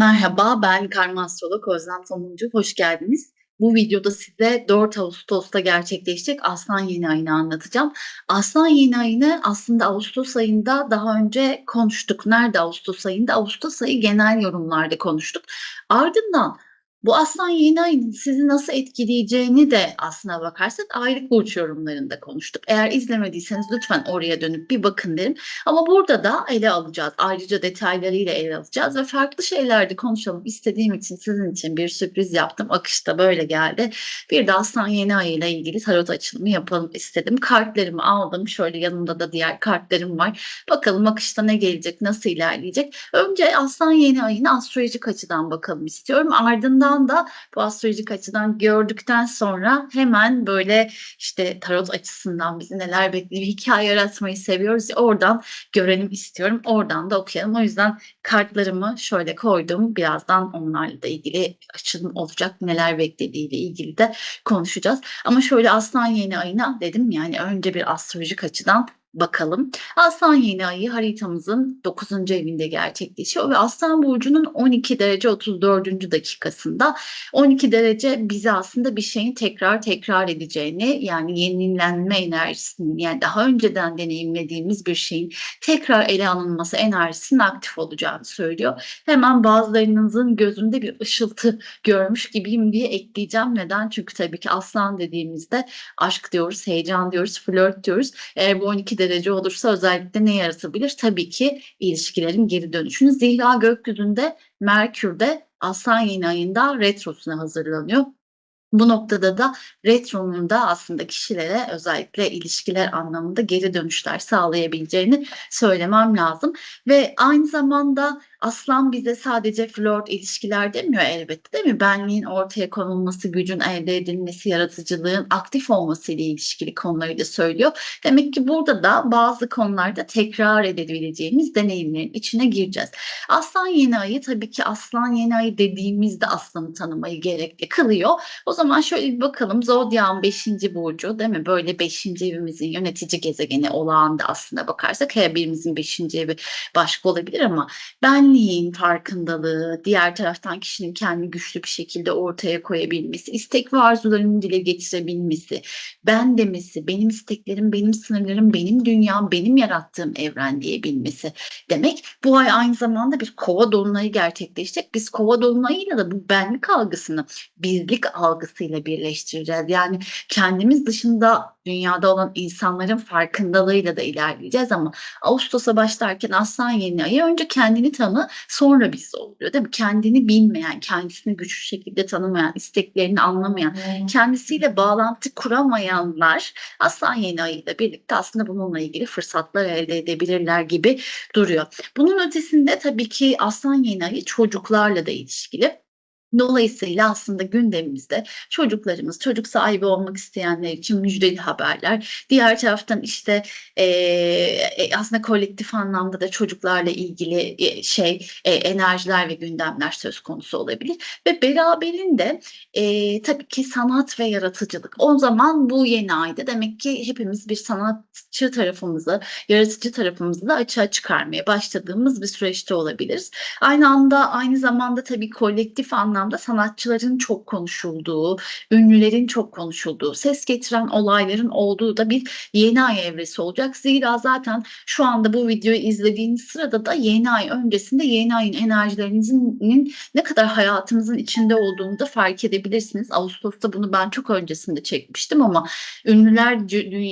Merhaba, ben karma astrolog Özlem Tomuncu. Hoş geldiniz. Bu videoda size 4 Ağustos'ta gerçekleşecek Aslan Yeni Ayı'nı anlatacağım. Aslan Yeni Ayı'nı aslında Ağustos ayında daha önce konuştuk. Nerede Ağustos ayında? Ağustos ayı genel yorumlarda konuştuk. Ardından bu Aslan Yeni Ayı'nın sizi nasıl etkileyeceğini de aslına bakarsak aylık burç yorumlarında konuştuk. Eğer izlemediyseniz lütfen oraya dönüp bir bakın derim. Ama burada da ele alacağız. Ayrıca detaylarıyla ele alacağız ve farklı şeylerde konuşalım istediğim için sizin için bir sürpriz yaptım. Akışta böyle geldi. Bir de Aslan Yeni Ayı ile ilgili tarot açılımı yapalım istedim. Kartlarımı aldım. Şöyle yanımda da diğer kartlarım var. Bakalım akışta ne gelecek, nasıl ilerleyecek. Önce Aslan Yeni Ayı'nı astrolojik açıdan bakalım istiyorum. Ardından yandan da bu astrolojik açıdan gördükten sonra hemen böyle işte tarot açısından bizi neler bekliyor, hikaye yaratmayı seviyoruz oradan görelim istiyorum. Oradan da okuyalım. O yüzden kartlarımı şöyle koydum. Birazdan onlarla da ilgili açılım olacak. Neler beklediğiyle ilgili de konuşacağız. Ama şöyle aslan yeni ayına dedim yani önce bir astrolojik açıdan bakalım. Aslan yeni ayı haritamızın 9. evinde gerçekleşiyor ve Aslan burcunun 12 derece 34. dakikasında 12 derece bize aslında bir şeyin tekrar tekrar edeceğini yani yenilenme enerjisinin yani daha önceden deneyimlediğimiz bir şeyin tekrar ele alınması enerjisinin aktif olacağını söylüyor. Hemen bazılarınızın gözünde bir ışıltı görmüş gibiyim diye ekleyeceğim. Neden? Çünkü tabii ki aslan dediğimizde aşk diyoruz, heyecan diyoruz, flört diyoruz. Eğer bu 12 derece olursa özellikle ne yaratabilir? Tabii ki ilişkilerin geri dönüşünü. Zira gökyüzünde Merkür'de Aslan yeni ayında retrosuna hazırlanıyor. Bu noktada da retronun da aslında kişilere özellikle ilişkiler anlamında geri dönüşler sağlayabileceğini söylemem lazım. Ve aynı zamanda Aslan bize sadece flört ilişkiler demiyor elbette değil mi? Benliğin ortaya konulması, gücün elde edilmesi, yaratıcılığın aktif olması ile ilişkili konuları da söylüyor. Demek ki burada da bazı konularda tekrar edebileceğimiz deneyimlerin içine gireceğiz. Aslan yeni ayı tabii ki aslan yeni ayı dediğimizde aslanı tanımayı gerekli kılıyor. O zaman şöyle bir bakalım Zodya'nın 5. burcu değil mi? Böyle 5. evimizin yönetici gezegeni olağanda aslında bakarsak her birimizin 5. evi başka olabilir ama ben benliğin farkındalığı, diğer taraftan kişinin kendini güçlü bir şekilde ortaya koyabilmesi, istek ve arzularını dile getirebilmesi, ben demesi, benim isteklerim, benim sınırlarım, benim dünyam, benim yarattığım evren diyebilmesi demek. Bu ay aynı zamanda bir kova dolunayı gerçekleşecek. Biz kova dolunayıyla da bu benlik algısını bizlik algısıyla birleştireceğiz. Yani kendimiz dışında dünyada olan insanların farkındalığıyla da ilerleyeceğiz ama Ağustos'a başlarken Aslan yeni ayı önce kendini tanı sonra biz oluyor değil mi? Kendini bilmeyen, kendisini güçlü şekilde tanımayan, isteklerini anlamayan, kendisiyle bağlantı kuramayanlar Aslan yeni ayıyla birlikte aslında bununla ilgili fırsatlar elde edebilirler gibi duruyor. Bunun ötesinde tabii ki Aslan yeni ayı çocuklarla da ilişkili. Dolayısıyla aslında gündemimizde çocuklarımız, çocuk sahibi olmak isteyenler için müjdeli haberler. Diğer taraftan işte e, aslında kolektif anlamda da çocuklarla ilgili e, şey e, enerjiler ve gündemler söz konusu olabilir. Ve beraberinde e, tabii ki sanat ve yaratıcılık. O zaman bu yeni ayda demek ki hepimiz bir sanatçı tarafımızı, yaratıcı tarafımızı da açığa çıkarmaya başladığımız bir süreçte olabiliriz. Aynı anda aynı zamanda tabii kolektif anlamda anlamda sanatçıların çok konuşulduğu, ünlülerin çok konuşulduğu, ses getiren olayların olduğu da bir yeni ay evresi olacak. Zira zaten şu anda bu videoyu izlediğiniz sırada da yeni ay öncesinde yeni ayın enerjilerinizin ne kadar hayatımızın içinde olduğunu da fark edebilirsiniz. Ağustos'ta bunu ben çok öncesinde çekmiştim ama ünlüler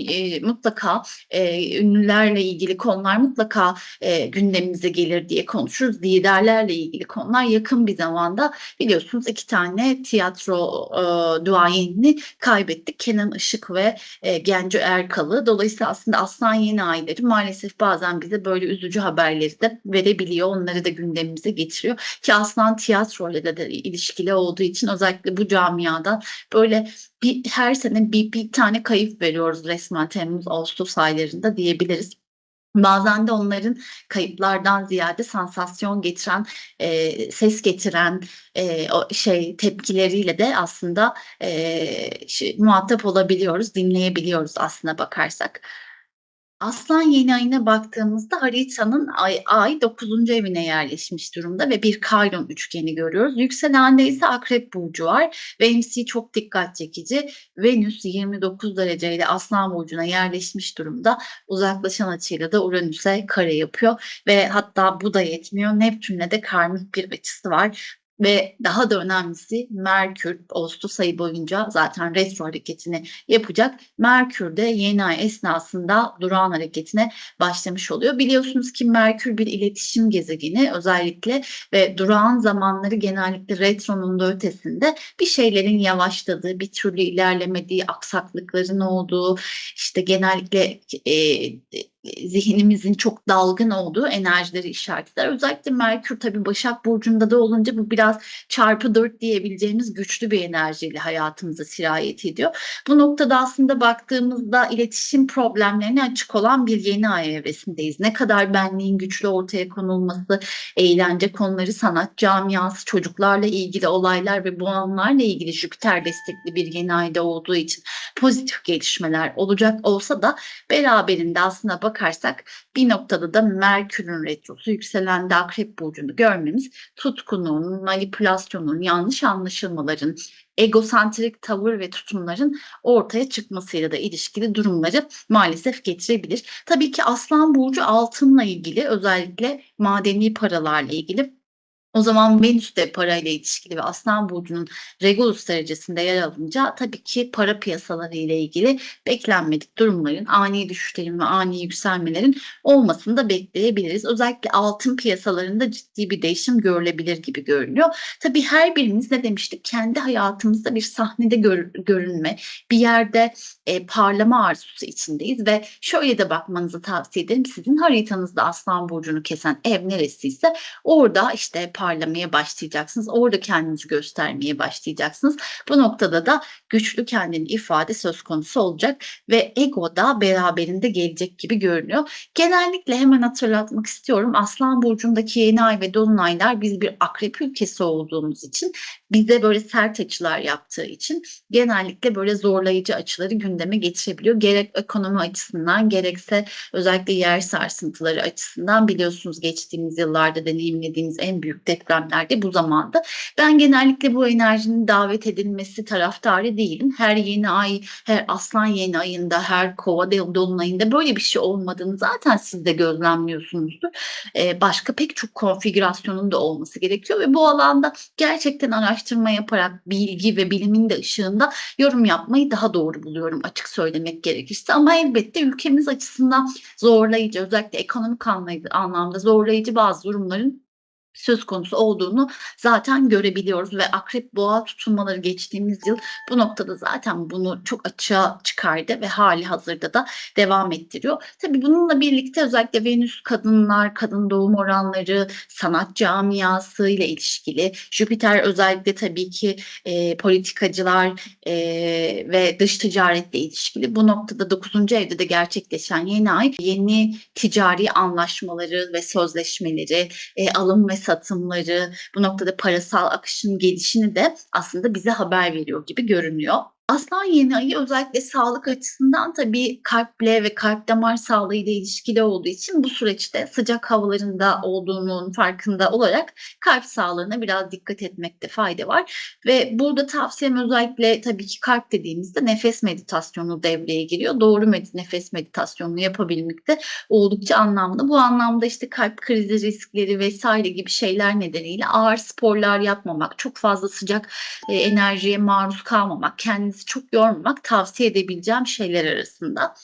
e, mutlaka e, ünlülerle ilgili konular mutlaka e, gündemimize gelir diye konuşuruz. Liderlerle ilgili konular yakın bir zamanda biliyorsunuz biliyorsunuz iki tane tiyatro e, duayenini kaybettik. Kenan Işık ve e, Genco Erkal'ı. Dolayısıyla aslında Aslan Yeni Ayları maalesef bazen bize böyle üzücü haberleri de verebiliyor. Onları da gündemimize getiriyor. Ki Aslan tiyatroyla da, da ilişkili olduğu için özellikle bu camiadan böyle bir her sene bir, bir tane kayıp veriyoruz resmen Temmuz Ağustos aylarında diyebiliriz. Bazen de onların kayıplardan ziyade sansasyon getiren, eee, ses getiren, eee, o şey tepkileriyle de aslında, eee, şey muhatap olabiliyoruz, dinleyebiliyoruz aslına bakarsak. Aslan yeni ayına baktığımızda haritanın ay, ay 9. evine yerleşmiş durumda ve bir Kayron üçgeni görüyoruz. Yükselende ise Akrep Burcu var. Venüs'i çok dikkat çekici. Venüs 29 dereceyle Aslan Burcu'na yerleşmiş durumda. Uzaklaşan açıyla da Uranüs'e kare yapıyor ve hatta bu da yetmiyor. Neptün'le de karmik bir açısı var. Ve daha da önemlisi Merkür Ağustos ayı boyunca zaten retro hareketini yapacak. Merkür de yeni ay esnasında durağan hareketine başlamış oluyor. Biliyorsunuz ki Merkür bir iletişim gezegeni özellikle ve durağan zamanları genellikle retronun da ötesinde bir şeylerin yavaşladığı, bir türlü ilerlemediği, aksaklıkların olduğu, işte genellikle e, zihnimizin çok dalgın olduğu enerjileri işaretler. Özellikle Merkür tabii Başak Burcu'nda da olunca bu biraz çarpı 4 diyebileceğimiz güçlü bir enerjiyle hayatımıza sirayet ediyor. Bu noktada aslında baktığımızda iletişim problemlerine açık olan bir yeni ay evresindeyiz. Ne kadar benliğin güçlü ortaya konulması, eğlence konuları, sanat camiası, çocuklarla ilgili olaylar ve bu anlarla ilgili Jüpiter destekli bir yeni ayda olduğu için pozitif gelişmeler olacak olsa da beraberinde aslında bakarsak bir noktada da Merkür'ün retrosu yükselende Akrep Burcu'nu görmemiz tutkunun, manipülasyonun, yanlış anlaşılmaların, egosantrik tavır ve tutumların ortaya çıkmasıyla da ilişkili durumları maalesef getirebilir. Tabii ki Aslan Burcu altınla ilgili özellikle madeni paralarla ilgili o zaman Venüs de parayla ilişkili ve Aslan Burcu'nun Regulus derecesinde yer alınca tabii ki para piyasaları ile ilgili beklenmedik durumların, ani düşüşlerin ve ani yükselmelerin olmasını da bekleyebiliriz. Özellikle altın piyasalarında ciddi bir değişim görülebilir gibi görünüyor. Tabii her birimiz ne demiştik? Kendi hayatımızda bir sahnede gör- görünme, bir yerde e, parlama arzusu içindeyiz ve şöyle de bakmanızı tavsiye ederim. Sizin haritanızda Aslan Burcu'nu kesen ev neresiyse orada işte parlamaya başlayacaksınız. Orada kendinizi göstermeye başlayacaksınız. Bu noktada da güçlü kendini ifade söz konusu olacak ve ego da beraberinde gelecek gibi görünüyor. Genellikle hemen hatırlatmak istiyorum. Aslan Burcu'ndaki yeni ay ve dolunaylar biz bir akrep ülkesi olduğumuz için bize böyle sert açılar yaptığı için genellikle böyle zorlayıcı açıları gündeme getirebiliyor. Gerek ekonomi açısından gerekse özellikle yer sarsıntıları açısından biliyorsunuz geçtiğimiz yıllarda deneyimlediğimiz en büyük depremler de bu zamanda. Ben genellikle bu enerjinin davet edilmesi taraftarı değilim. Her yeni ay, her aslan yeni ayında, her kova dolunayında böyle bir şey olmadığını zaten siz de gözlemliyorsunuzdur. Ee, başka pek çok konfigürasyonun da olması gerekiyor ve bu alanda gerçekten araştırma yaparak bilgi ve bilimin de ışığında yorum yapmayı daha doğru buluyorum açık söylemek gerekirse. Ama elbette ülkemiz açısından zorlayıcı özellikle ekonomik anlamda zorlayıcı bazı durumların söz konusu olduğunu zaten görebiliyoruz ve akrep boğa tutulmaları geçtiğimiz yıl bu noktada zaten bunu çok açığa çıkardı ve hali hazırda da devam ettiriyor. Tabii bununla birlikte özellikle Venüs kadınlar, kadın doğum oranları, sanat camiası ile ilişkili, Jüpiter özellikle tabii ki e, politikacılar e, ve dış ticaretle ilişkili bu noktada 9. evde de gerçekleşen yeni ay yeni ticari anlaşmaları ve sözleşmeleri, e, alım ve satımları, bu noktada parasal akışın gelişini de aslında bize haber veriyor gibi görünüyor. Aslan yeni ayı özellikle sağlık açısından tabii kalple ve kalp damar sağlığı ile ilişkili olduğu için bu süreçte sıcak havalarında olduğunun farkında olarak kalp sağlığına biraz dikkat etmekte fayda var. Ve burada tavsiyem özellikle tabii ki kalp dediğimizde nefes meditasyonu devreye giriyor. Doğru med- nefes meditasyonunu yapabilmek de oldukça anlamlı. Bu anlamda işte kalp krizi riskleri vesaire gibi şeyler nedeniyle ağır sporlar yapmamak, çok fazla sıcak e, enerjiye maruz kalmamak, kendinizi çok yormamak tavsiye edebileceğim şeyler arasında.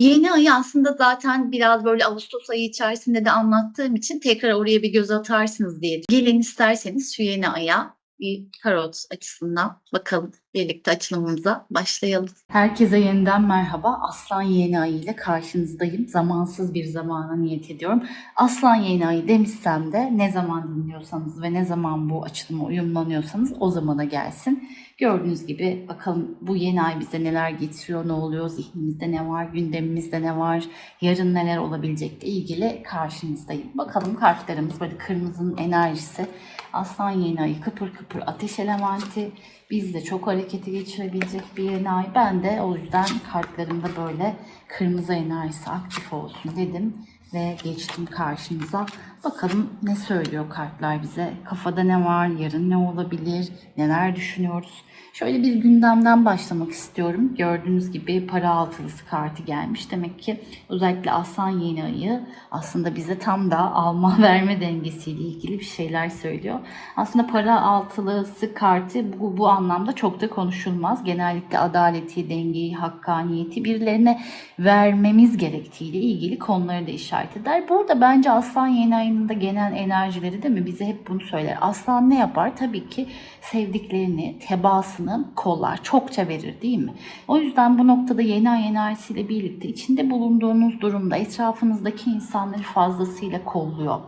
Yeni ayı aslında zaten biraz böyle Ağustos ayı içerisinde de anlattığım için tekrar oraya bir göz atarsınız diye. Gelin isterseniz şu yeni aya bir tarot açısından bakalım. Birlikte açılımımıza başlayalım. Herkese yeniden merhaba. Aslan yeni ayı ile karşınızdayım. Zamansız bir zamana niyet ediyorum. Aslan yeni ayı demişsem de ne zaman dinliyorsanız ve ne zaman bu açılıma uyumlanıyorsanız o zamana gelsin. Gördüğünüz gibi bakalım bu yeni ay bize neler getiriyor, ne oluyor, zihnimizde ne var, gündemimizde ne var, yarın neler olabilecekle ilgili karşınızdayım. Bakalım kartlarımız böyle kırmızının enerjisi. Aslan yeni ayı kıpır kıpır ateş elementi bizde çok harekete geçirebilecek bir yeni. Ben de o yüzden kartlarımda böyle kırmızı enerjisi aktif olsun dedim ve geçtim karşınıza. Bakalım ne söylüyor kartlar bize? Kafada ne var? Yarın ne olabilir? Neler düşünüyoruz? Şöyle bir gündemden başlamak istiyorum. Gördüğünüz gibi para altılısı kartı gelmiş. Demek ki özellikle Aslan yeni ayı aslında bize tam da alma verme dengesiyle ilgili bir şeyler söylüyor. Aslında para altılısı kartı bu, bu anlamda çok da konuşulmaz. Genellikle adaleti, dengeyi, hakkaniyeti birilerine vermemiz gerektiğiyle ilgili konuları da işaret eder. Burada bence Aslan yeni ayının da genel enerjileri değil mi? Bize hep bunu söyler. Aslan ne yapar? Tabii ki sevdiklerini, tebaasını kollar. Çokça verir değil mi? O yüzden bu noktada yeni ay enerjisiyle birlikte içinde bulunduğunuz durumda etrafınızdaki insanları fazlasıyla kolluyor.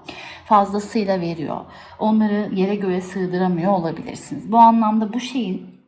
Fazlasıyla veriyor. Onları yere göğe sığdıramıyor olabilirsiniz. Bu anlamda bu şeyin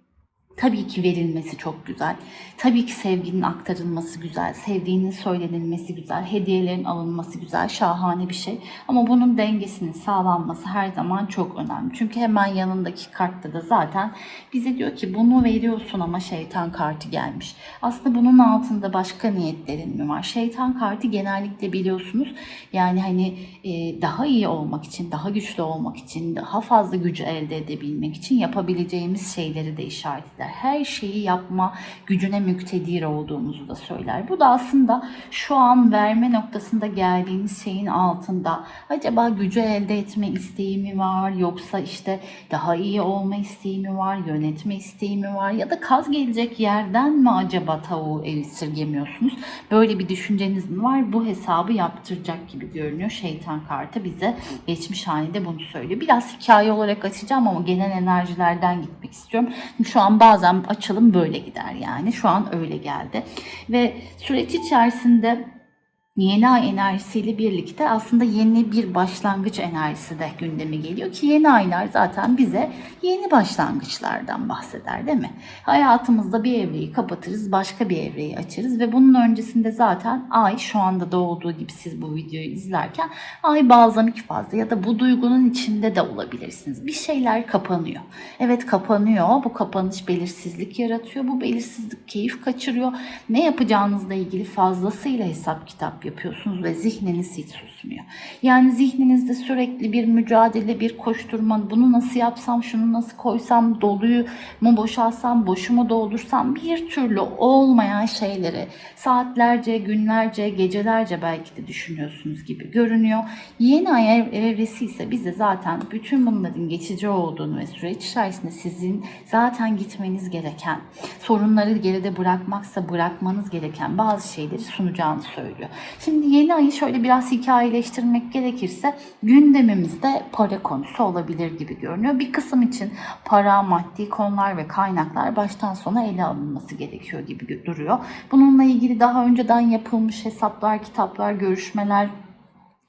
Tabii ki verilmesi çok güzel. Tabii ki sevginin aktarılması güzel. Sevdiğinin söylenilmesi güzel. Hediyelerin alınması güzel. Şahane bir şey. Ama bunun dengesinin sağlanması her zaman çok önemli. Çünkü hemen yanındaki kartta da zaten bize diyor ki bunu veriyorsun ama şeytan kartı gelmiş. Aslında bunun altında başka niyetlerin mi var? Şeytan kartı genellikle biliyorsunuz yani hani e, daha iyi olmak için, daha güçlü olmak için, daha fazla gücü elde edebilmek için yapabileceğimiz şeyleri de işaret eder. Her şeyi yapma gücüne müktedir olduğumuzu da söyler. Bu da aslında şu an verme noktasında geldiğiniz şeyin altında acaba gücü elde etme isteği mi var yoksa işte daha iyi olma isteği mi var, yönetme isteği mi var ya da kaz gelecek yerden mi acaba tavuğu esirgemiyorsunuz? Böyle bir düşünceniz mi var? Bu hesabı yaptıracak gibi görünüyor. Şeytan kartı bize geçmiş halinde bunu söylüyor. Biraz hikaye olarak açacağım ama genel enerjilerden gitmek istiyorum. Şu an bazen açılım böyle gider yani. Şu an öyle geldi. Ve süreç içerisinde yeni ay enerjisiyle birlikte aslında yeni bir başlangıç enerjisi de gündeme geliyor ki yeni aylar zaten bize yeni başlangıçlardan bahseder değil mi? Hayatımızda bir evreyi kapatırız, başka bir evreyi açarız ve bunun öncesinde zaten ay şu anda da olduğu gibi siz bu videoyu izlerken ay balzamik fazla ya da bu duygunun içinde de olabilirsiniz. Bir şeyler kapanıyor. Evet kapanıyor. Bu kapanış belirsizlik yaratıyor. Bu belirsizlik keyif kaçırıyor. Ne yapacağınızla ilgili fazlasıyla hesap kitap yapıyorsunuz ve zihniniz hiç susmuyor. Yani zihninizde sürekli bir mücadele, bir koşturma, bunu nasıl yapsam, şunu nasıl koysam, doluyu mu boşalsam, boşumu doldursam bir türlü olmayan şeyleri saatlerce, günlerce, gecelerce belki de düşünüyorsunuz gibi görünüyor. Yeni ay ev- evresi ise bize zaten bütün bunların geçici olduğunu ve süreç içerisinde sizin zaten gitmeniz gereken, sorunları geride bırakmaksa bırakmanız gereken bazı şeyleri sunacağını söylüyor. Şimdi yeni ayı şöyle biraz hikayeleştirmek gerekirse gündemimizde para konusu olabilir gibi görünüyor. Bir kısım için para, maddi konular ve kaynaklar baştan sona ele alınması gerekiyor gibi duruyor. Bununla ilgili daha önceden yapılmış hesaplar, kitaplar, görüşmeler,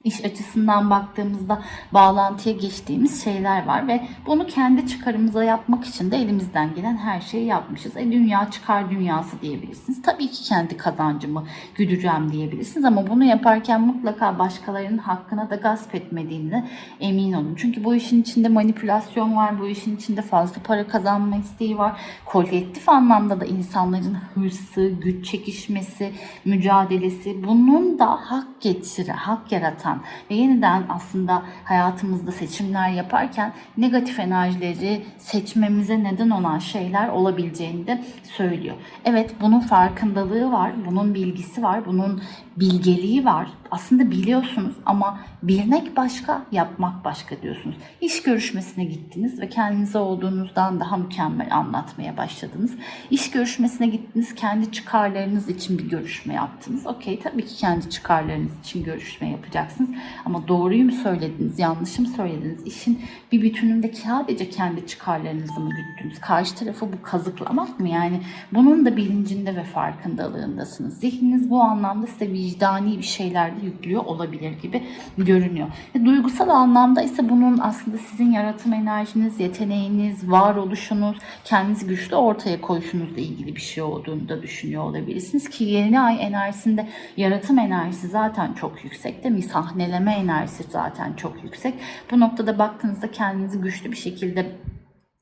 iş açısından baktığımızda bağlantıya geçtiğimiz şeyler var ve bunu kendi çıkarımıza yapmak için de elimizden gelen her şeyi yapmışız. E dünya çıkar dünyası diyebilirsiniz. Tabii ki kendi kazancımı güdeceğim diyebilirsiniz ama bunu yaparken mutlaka başkalarının hakkına da gasp etmediğine emin olun. Çünkü bu işin içinde manipülasyon var, bu işin içinde fazla para kazanma isteği var. Kolektif anlamda da insanların hırsı, güç çekişmesi, mücadelesi bunun da hak getiri, hak yaratan ve yeniden aslında hayatımızda seçimler yaparken negatif enerjileri seçmemize neden olan şeyler olabileceğini de söylüyor. Evet bunun farkındalığı var, bunun bilgisi var, bunun bilgeliği var. Aslında biliyorsunuz ama bilmek başka, yapmak başka diyorsunuz. İş görüşmesine gittiniz ve kendinize olduğunuzdan daha mükemmel anlatmaya başladınız. İş görüşmesine gittiniz, kendi çıkarlarınız için bir görüşme yaptınız. Okey tabii ki kendi çıkarlarınız için görüşme yapacaksınız. Ama doğruyu mu söylediniz, yanlışı mı söylediniz? İşin bir bütününde sadece kendi çıkarlarınızı mı güttünüz? Karşı tarafı bu kazıklamak mı? Yani bunun da bilincinde ve farkındalığındasınız. Zihniniz bu anlamda size vicdani bir şeyler de yüklüyor olabilir gibi görünüyor. Ve duygusal anlamda ise bunun aslında sizin yaratım enerjiniz, yeteneğiniz, varoluşunuz, kendinizi güçlü ortaya koyuşunuzla ilgili bir şey olduğunu da düşünüyor olabilirsiniz ki yeni ay enerjisinde yaratım enerjisi zaten çok yüksek değil mi? Sahneleme enerjisi zaten çok yüksek. Bu noktada baktığınızda kendinizi güçlü bir şekilde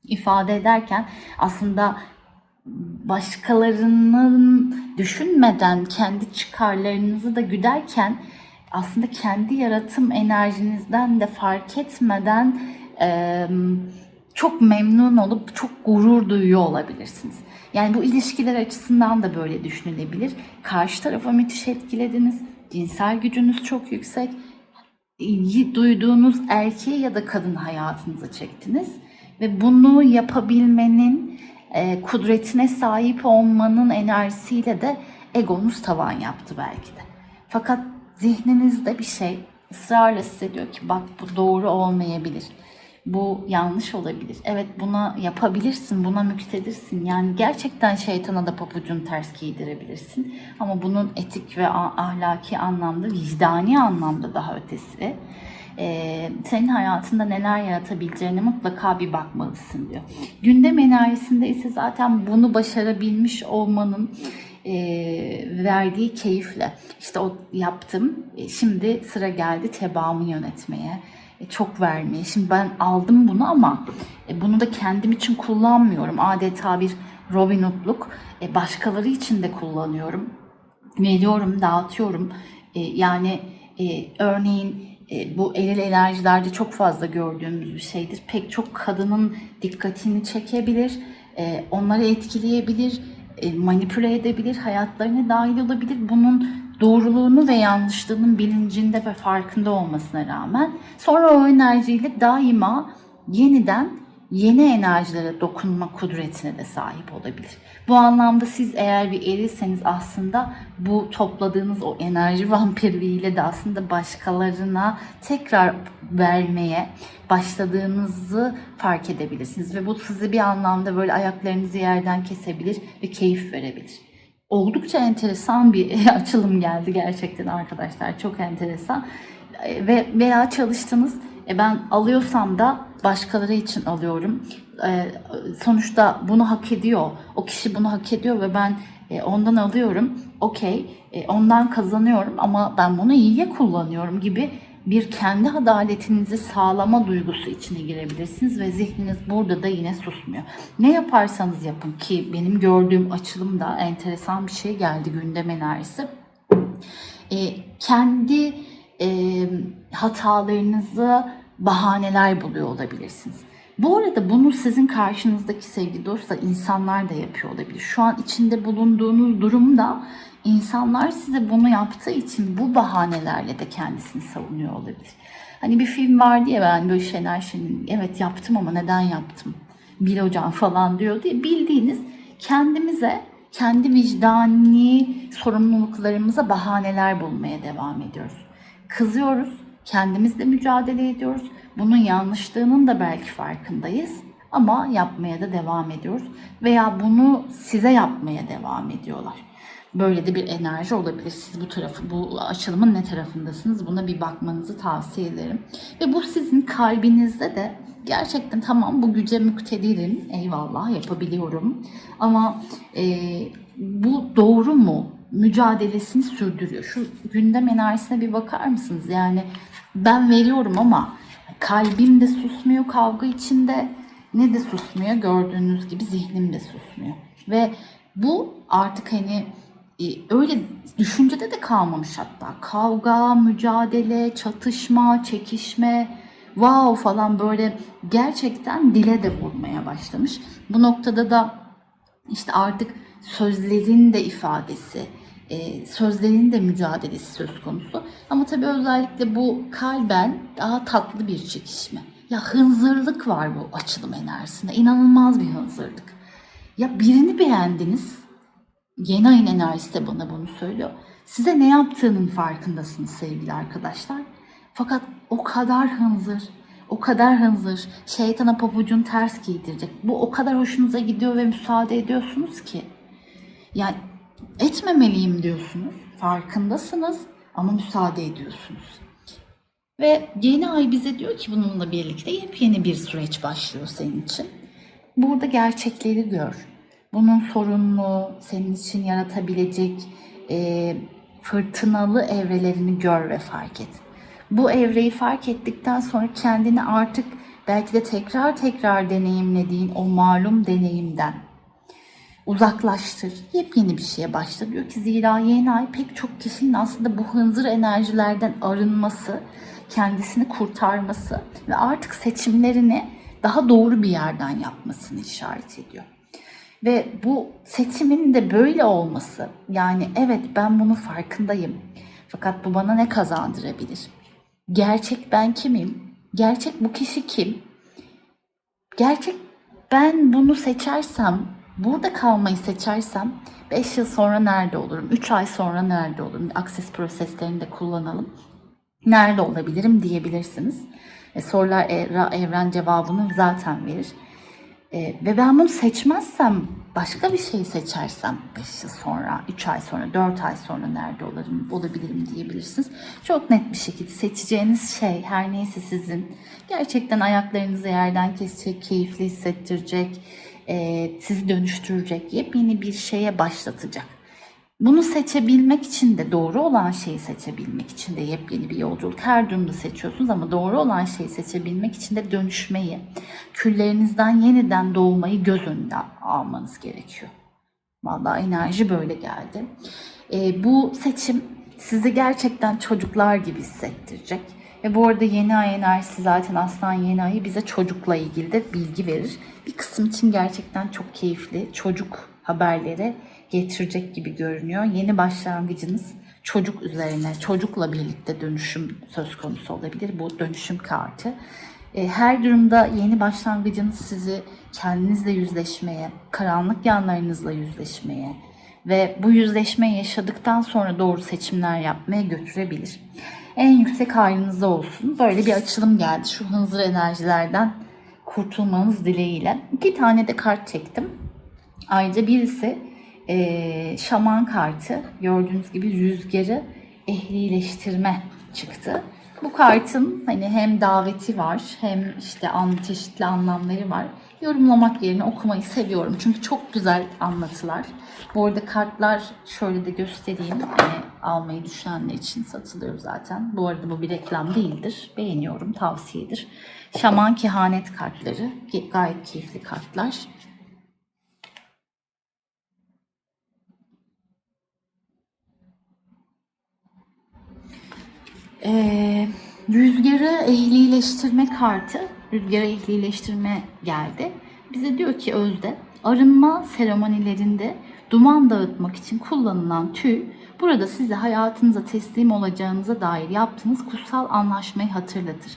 ifade ederken aslında başkalarının düşünmeden kendi çıkarlarınızı da güderken aslında kendi yaratım enerjinizden de fark etmeden eee, çok memnun olup çok gurur duyuyor olabilirsiniz. Yani bu ilişkiler açısından da böyle düşünülebilir. Karşı tarafa müthiş etkilediniz. Cinsel gücünüz çok yüksek. Duyduğunuz erkeği ya da kadın hayatınıza çektiniz. Ve bunu yapabilmenin e, kudretine sahip olmanın enerjisiyle de egonuz tavan yaptı belki de. Fakat zihninizde bir şey ısrarla size diyor ki bak bu doğru olmayabilir. Bu yanlış olabilir. Evet buna yapabilirsin, buna müktedirsin. Yani gerçekten şeytana da papucunu ters giydirebilirsin. Ama bunun etik ve ahlaki anlamda, vicdani anlamda daha ötesi. Ee, senin hayatında neler yaratabileceğine mutlaka bir bakmalısın diyor. Gündem enerjisinde ise zaten bunu başarabilmiş olmanın e, verdiği keyifle işte o yaptım E, şimdi sıra geldi tebaamı yönetmeye çok vermeye şimdi ben aldım bunu ama e, bunu da kendim için kullanmıyorum. Adeta bir Robin Hood'luk. E, başkaları için de kullanıyorum. Veriyorum dağıtıyorum. E, yani e, örneğin e, bu eril enerjilerde çok fazla gördüğümüz bir şeydir. Pek çok kadının dikkatini çekebilir, e, onları etkileyebilir, e, manipüle edebilir, hayatlarına dahil olabilir. Bunun doğruluğunu ve yanlışlığının bilincinde ve farkında olmasına rağmen sonra o enerjiyle daima yeniden yeni enerjilere dokunma kudretine de sahip olabilir. Bu anlamda siz eğer bir erilseniz aslında bu topladığınız o enerji vampirliğiyle de aslında başkalarına tekrar vermeye başladığınızı fark edebilirsiniz. Ve bu sizi bir anlamda böyle ayaklarınızı yerden kesebilir ve keyif verebilir. Oldukça enteresan bir açılım geldi gerçekten arkadaşlar. Çok enteresan. E, Ve veya çalıştınız e, ben alıyorsam da başkaları için alıyorum. E, sonuçta bunu hak ediyor. O kişi bunu hak ediyor ve ben ondan alıyorum. Okey. Ondan kazanıyorum ama ben bunu iyiye kullanıyorum gibi bir kendi adaletinizi sağlama duygusu içine girebilirsiniz ve zihniniz burada da yine susmuyor. Ne yaparsanız yapın ki benim gördüğüm açılımda enteresan bir şey geldi gündem enerjisi. E, kendi e, hatalarınızı bahaneler buluyor olabilirsiniz. Bu arada bunu sizin karşınızdaki sevgili dostlar insanlar da yapıyor olabilir. Şu an içinde bulunduğunuz durumda insanlar size bunu yaptığı için bu bahanelerle de kendisini savunuyor olabilir. Hani bir film vardı ya ben böyle Şener Şen'in evet yaptım ama neden yaptım? Bir hocam falan diyor diye bildiğiniz kendimize kendi vicdani sorumluluklarımıza bahaneler bulmaya devam ediyoruz. Kızıyoruz, kendimizle mücadele ediyoruz. Bunun yanlışlığının da belki farkındayız ama yapmaya da devam ediyoruz. Veya bunu size yapmaya devam ediyorlar. Böyle de bir enerji olabilir. Siz bu tarafı, bu açılımın ne tarafındasınız? Buna bir bakmanızı tavsiye ederim. Ve bu sizin kalbinizde de gerçekten tamam bu güce müktedirim. Eyvallah yapabiliyorum. Ama e, bu doğru mu? Mücadelesini sürdürüyor. Şu gündem enerjisine bir bakar mısınız? Yani ben veriyorum ama kalbim de susmuyor kavga içinde. Ne de susmuyor gördüğünüz gibi zihnim de susmuyor. Ve bu artık hani öyle düşüncede de kalmamış hatta. Kavga, mücadele, çatışma, çekişme, wow falan böyle gerçekten dile de vurmaya başlamış. Bu noktada da işte artık sözlerin de ifadesi, e, sözlerin de mücadelesi söz konusu. Ama tabii özellikle bu kalben daha tatlı bir çekişme. Ya hınzırlık var bu açılım enerjisinde. İnanılmaz bir hınzırlık. Ya birini beğendiniz. Yeni ayın enerjisi de bana bunu söylüyor. Size ne yaptığının farkındasınız sevgili arkadaşlar. Fakat o kadar hınzır, o kadar hınzır, şeytana pabucunu ters giydirecek. Bu o kadar hoşunuza gidiyor ve müsaade ediyorsunuz ki. Yani etmemeliyim diyorsunuz, farkındasınız ama müsaade ediyorsunuz. Ve yeni ay bize diyor ki bununla birlikte yepyeni bir süreç başlıyor senin için. Burada gerçekleri gör. Bunun sorunlu, senin için yaratabilecek e, fırtınalı evrelerini gör ve fark et. Bu evreyi fark ettikten sonra kendini artık belki de tekrar tekrar deneyimlediğin o malum deneyimden uzaklaştır. Yepyeni bir şeye başla diyor ki zira yeni ay pek çok kişinin aslında bu hınzır enerjilerden arınması, kendisini kurtarması ve artık seçimlerini daha doğru bir yerden yapmasını işaret ediyor. Ve bu seçimin de böyle olması yani evet ben bunun farkındayım. Fakat bu bana ne kazandırabilir? Gerçek ben kimim? Gerçek bu kişi kim? Gerçek ben bunu seçersem, burada kalmayı seçersem 5 yıl sonra nerede olurum? 3 ay sonra nerede olurum? Access proseslerini de kullanalım. Nerede olabilirim diyebilirsiniz. E, sorular evra- evren cevabını zaten verir. E, ve ben bunu seçmezsem, başka bir şey seçersem 5 yıl sonra, 3 ay sonra, 4 ay sonra nerede olurum, olabilirim diyebilirsiniz. Çok net bir şekilde seçeceğiniz şey her neyse sizin gerçekten ayaklarınızı yerden kesecek, keyifli hissettirecek, e, sizi dönüştürecek, yepyeni bir şeye başlatacak. Bunu seçebilmek için de doğru olan şeyi seçebilmek için de yepyeni bir yolculuk. Her durumda seçiyorsunuz ama doğru olan şeyi seçebilmek için de dönüşmeyi, küllerinizden yeniden doğmayı göz önünde almanız gerekiyor. Vallahi enerji böyle geldi. Ee, bu seçim sizi gerçekten çocuklar gibi hissettirecek. Ve bu arada yeni ay enerjisi zaten aslan yeni ayı bize çocukla ilgili de bilgi verir. Bir kısım için gerçekten çok keyifli çocuk haberleri getirecek gibi görünüyor. Yeni başlangıcınız çocuk üzerine, çocukla birlikte dönüşüm söz konusu olabilir. Bu dönüşüm kartı. E, Her durumda yeni başlangıcınız sizi kendinizle yüzleşmeye, karanlık yanlarınızla yüzleşmeye ve bu yüzleşmeyi yaşadıktan sonra doğru seçimler yapmaya götürebilir. En yüksek hayrınızda olsun. Böyle bir açılım geldi. Şu hınzır enerjilerden kurtulmanız dileğiyle. İki tane de kart çektim. Ayrıca birisi eee, şaman kartı. Gördüğünüz gibi rüzgarı ehlileştirme çıktı. Bu kartın hani hem daveti var hem işte an, çeşitli anlamları var. Yorumlamak yerine okumayı seviyorum. Çünkü çok güzel anlatılar. Bu arada kartlar şöyle de göstereyim. Hani almayı düşünenler için satılıyor zaten. Bu arada bu bir reklam değildir. Beğeniyorum, tavsiyedir. Şaman kehanet kartları. Gayet keyifli kartlar. Ee, rüzgarı ehlileştirme kartı, rüzgarı ehlileştirme geldi. Bize diyor ki özde arınma seremonilerinde duman dağıtmak için kullanılan tüy burada size hayatınıza teslim olacağınıza dair yaptığınız kutsal anlaşmayı hatırlatır.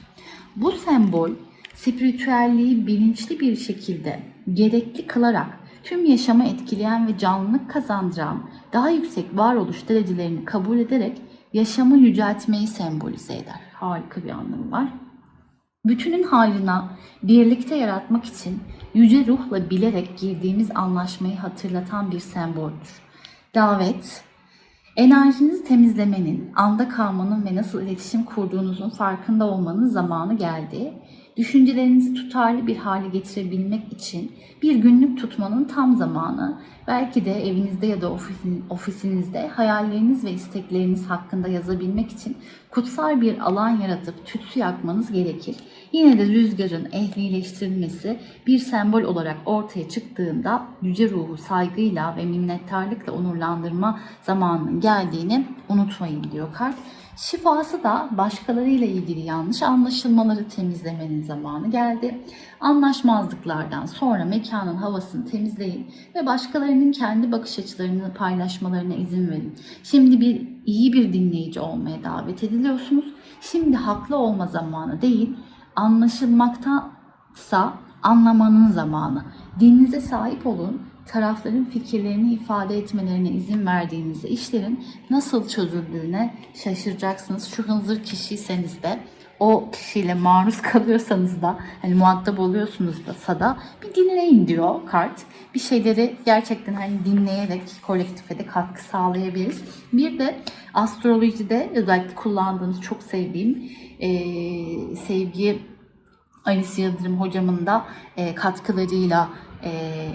Bu sembol spiritüelliği bilinçli bir şekilde gerekli kılarak tüm yaşamı etkileyen ve canlılık kazandıran daha yüksek varoluş derecelerini kabul ederek yaşamı yüceltmeyi sembolize eder. Harika bir anlamı var. Bütünün hayrına birlikte yaratmak için yüce ruhla bilerek girdiğimiz anlaşmayı hatırlatan bir semboldür. Davet, enerjinizi temizlemenin, anda kalmanın ve nasıl iletişim kurduğunuzun farkında olmanın zamanı geldi. Düşüncelerinizi tutarlı bir hale getirebilmek için bir günlük tutmanın tam zamanı. Belki de evinizde ya da ofisin, ofisinizde hayalleriniz ve istekleriniz hakkında yazabilmek için kutsal bir alan yaratıp tütsü yakmanız gerekir. Yine de rüzgarın ehlileştirilmesi bir sembol olarak ortaya çıktığında yüce ruhu saygıyla ve minnettarlıkla onurlandırma zamanının geldiğini unutmayın diyor kart. Şifası da başkalarıyla ilgili yanlış anlaşılmaları temizlemenin zamanı geldi. Anlaşmazlıklardan sonra mekanın havasını temizleyin ve başkalarının kendi bakış açılarını paylaşmalarına izin verin. Şimdi bir iyi bir dinleyici olmaya davet ediliyorsunuz. Şimdi haklı olma zamanı değil, anlaşılmaktansa anlamanın zamanı. Dininize sahip olun. Tarafların fikirlerini ifade etmelerine izin verdiğinizde işlerin nasıl çözüldüğüne şaşıracaksınız. Şu hınzır kişiyseniz de o kişiyle maruz kalıyorsanız da hani muhatap oluyorsunuz da da bir dinleyin diyor kart. Bir şeyleri gerçekten hani dinleyerek kolektife de katkı sağlayabiliriz. Bir de astrolojide özellikle kullandığımız çok sevdiğim eee sevgi Alice Yıldırım hocamın da e, katkılarıyla e,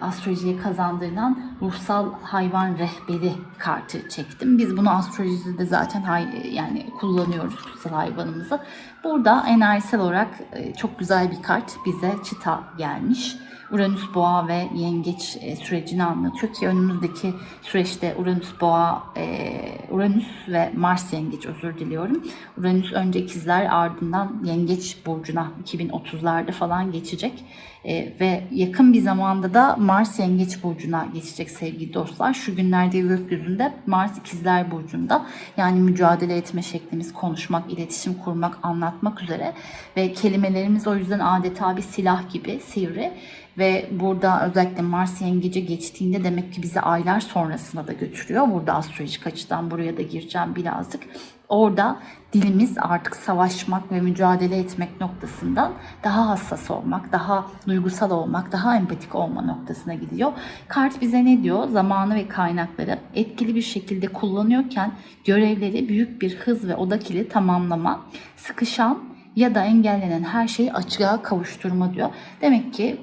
astrolojiye kazandırılan ruhsal hayvan rehberi kartı çektim. Biz bunu astrolojide de zaten hay, yani kullanıyoruz ruhsal hayvanımızı. Burada enerjisel olarak e, çok güzel bir kart bize çıta gelmiş. Uranüs boğa ve yengeç e, sürecini anlatıyor ki önümüzdeki süreçte Uranüs boğa, e, Uranüs ve Mars yengeç özür diliyorum. Uranüs önce ikizler ardından yengeç burcuna 2030'larda falan geçecek. E, ve yakın bir zamanda da Mars yengeç burcuna geçecek sevgili dostlar. Şu günlerde gökyüzünde Mars ikizler burcunda yani mücadele etme şeklimiz konuşmak, iletişim kurmak, anlatmak üzere ve kelimelerimiz o yüzden adeta bir silah gibi sivri ve burada özellikle Mars yengece geçtiğinde demek ki bizi aylar sonrasına da götürüyor. Burada astrolojik açıdan buraya da gireceğim birazcık. Orada dilimiz artık savaşmak ve mücadele etmek noktasından daha hassas olmak, daha duygusal olmak, daha empatik olma noktasına gidiyor. Kart bize ne diyor? Zamanı ve kaynakları etkili bir şekilde kullanıyorken görevleri büyük bir hız ve odak ile tamamlama, sıkışan ya da engellenen her şeyi açığa kavuşturma diyor. Demek ki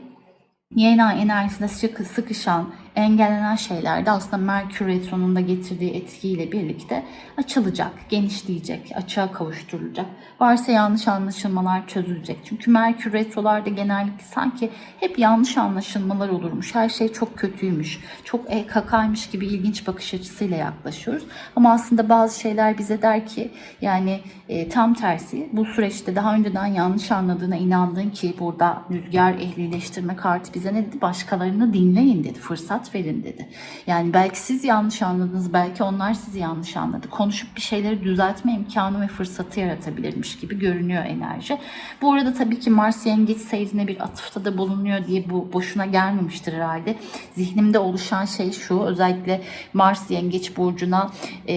Yeni ay enerjisinde sıkı sıkışan, engellenen şeyler de aslında Merkür Retro'nun da getirdiği etkiyle birlikte açılacak, genişleyecek, açığa kavuşturulacak. Varsa yanlış anlaşılmalar çözülecek. Çünkü Merkür Retro'larda genellikle sanki hep yanlış anlaşılmalar olurmuş. Her şey çok kötüymüş, çok e, kakaymış gibi ilginç bakış açısıyla yaklaşıyoruz. Ama aslında bazı şeyler bize der ki yani e, tam tersi bu süreçte daha önceden yanlış anladığına inandığın ki burada rüzgar ehlileştirme kartı bize ne dedi? Başkalarını dinleyin dedi. Fırsat verin dedi. Yani belki siz yanlış anladınız. Belki onlar sizi yanlış anladı. Konuşup bir şeyleri düzeltme imkanı ve fırsatı yaratabilirmiş gibi görünüyor enerji. Bu arada tabii ki Mars yengeç seyrine bir atıfta da bulunuyor diye bu boşuna gelmemiştir herhalde. Zihnimde oluşan şey şu. Özellikle Mars yengeç burcuna e,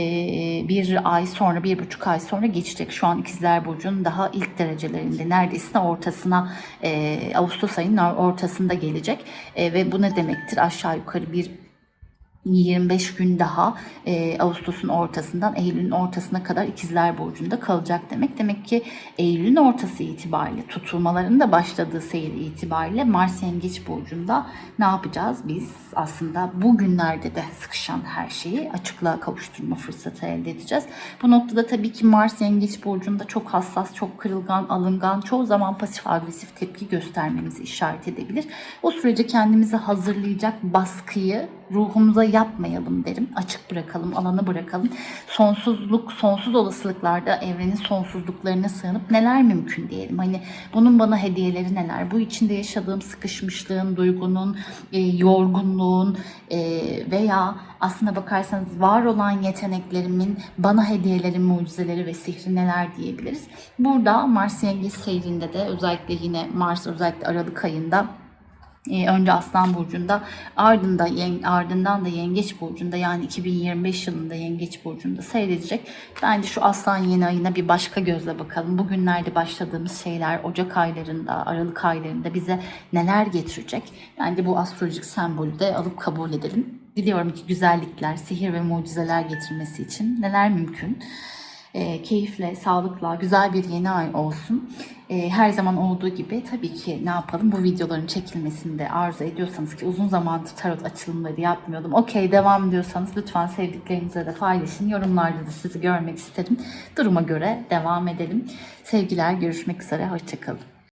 bir ay sonra, bir buçuk ay sonra geçecek. Şu an ikizler burcunun daha ilk derecelerinde. Neredeyse ortasına e, Ağustos ayının ortasında gelecek. E, ve bu ne demektir? Aşağı yukarı bir 25 gün daha e, Ağustos'un ortasından Eylül'ün ortasına kadar ikizler burcunda kalacak demek. Demek ki Eylül'ün ortası itibariyle tutulmaların da başladığı seyir itibariyle Mars Yengeç burcunda ne yapacağız? Biz aslında bu günlerde de sıkışan her şeyi açıklığa kavuşturma fırsatı elde edeceğiz. Bu noktada tabii ki Mars Yengeç burcunda çok hassas, çok kırılgan, alıngan, çoğu zaman pasif agresif tepki göstermemizi işaret edebilir. O sürece kendimizi hazırlayacak baskıyı ruhumuza yapmayalım derim. Açık bırakalım, alanı bırakalım. Sonsuzluk, sonsuz olasılıklarda evrenin sonsuzluklarına sığınıp neler mümkün diyelim. Hani bunun bana hediyeleri neler? Bu içinde yaşadığım sıkışmışlığın, duygunun, e, yorgunluğun e, veya aslına bakarsanız var olan yeteneklerimin bana hediyeleri, mucizeleri ve sihri neler diyebiliriz. Burada Mars Yengeç seyrinde de özellikle yine Mars özellikle Aralık ayında ee, önce Aslan Burcu'nda ardında, ardından da Yengeç Burcu'nda yani 2025 yılında Yengeç Burcu'nda seyredecek. Bence şu Aslan yeni ayına bir başka gözle bakalım. Bugünlerde başladığımız şeyler Ocak aylarında, Aralık aylarında bize neler getirecek? Bence bu astrolojik sembolü de alıp kabul edelim. Diliyorum ki güzellikler, sihir ve mucizeler getirmesi için neler mümkün? e, keyifle, sağlıkla, güzel bir yeni ay olsun. E, her zaman olduğu gibi tabii ki ne yapalım bu videoların çekilmesini de arzu ediyorsanız ki uzun zamandır tarot açılımları yapmıyordum. Okey devam diyorsanız lütfen sevdiklerinize de paylaşın. Yorumlarda da sizi görmek isterim. Duruma göre devam edelim. Sevgiler görüşmek üzere. Hoşçakalın.